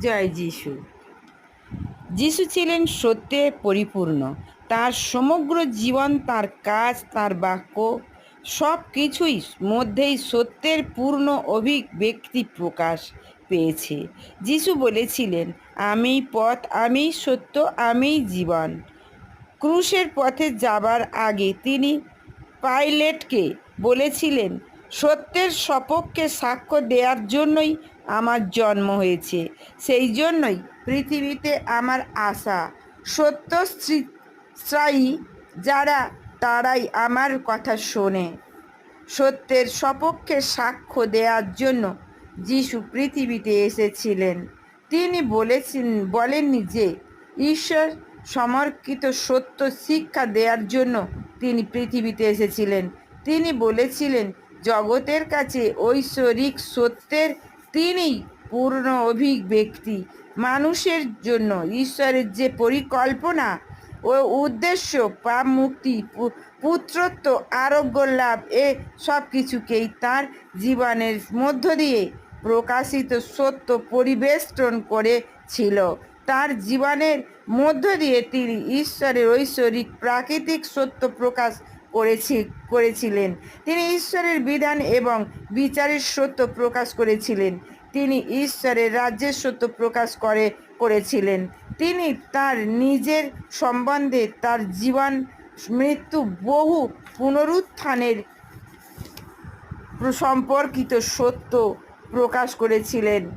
জয় যিশু। যিশু ছিলেন সত্যে পরিপূর্ণ। তার সমগ্র জীবন, তার কাজ, তার বাক্য সব কিছুই মধ্যেই সত্যের পূর্ণ অভিব্যক্তি প্রকাশ পেয়েছে। যিশু বলেছিলেন, আমি পথ, আমি সত্য, আমি জীবন। ক্রুশের পথে যাবার আগে তিনি পাইলেটকে বলেছিলেন সত্যের সপক্ষে সাক্ষ্য দেওয়ার জন্যই আমার জন্ম হয়েছে। সেই জন্যই পৃথিবীতে আমার আশা সত্য স্ত্রী- যারা তারাই আমার কথা শোনে। সত্যের সপক্ষে সাক্ষ্য দেওয়ার জন্য যিশু পৃথিবীতে এসেছিলেন। তিনি বলেছেন, বলেননি যে ঈশ্বর সমর্পিত সত্য শিক্ষা দেওয়ার জন্য তিনি পৃথিবীতে এসেছিলেন। তিনি বলেছিলেন জগতের কাছে ঐশ্বরিক সত্যের তিনিই পূর্ণ অভিব্যক্তি। মানুষের জন্য ঈশ্বরের যে পরিকল্পনা ও উদ্দেশ্য, পাপ, মুক্তি পুত্রত্ব, আরোগ্য, লাভ, এ সব কিছুকেই তার জীবনের মধ্য দিয়ে প্রকাশিত সত্য পরিবেষ্টন করেছিল। তার জীবনের মধ্য দিয়ে তিনি ঈশ্বরের ঐশ্বরিক প্রাকৃতিক সত্য প্রকাশ করেছি, করেছিলেন। তিনি ঈশ্বরের বিধান এবং বিচারের সত্য প্রকাশ করেছিলেন। তিনি ঈশ্বরের রাজ্যের সত্য প্রকাশ করে, করেছিলেন। তিনি তার নিজের সম্বন্ধে তার জীবন, মৃত্যু বহু পুনরুত্থানের সম্পর্কিত সত্য প্রকাশ করেছিলেন।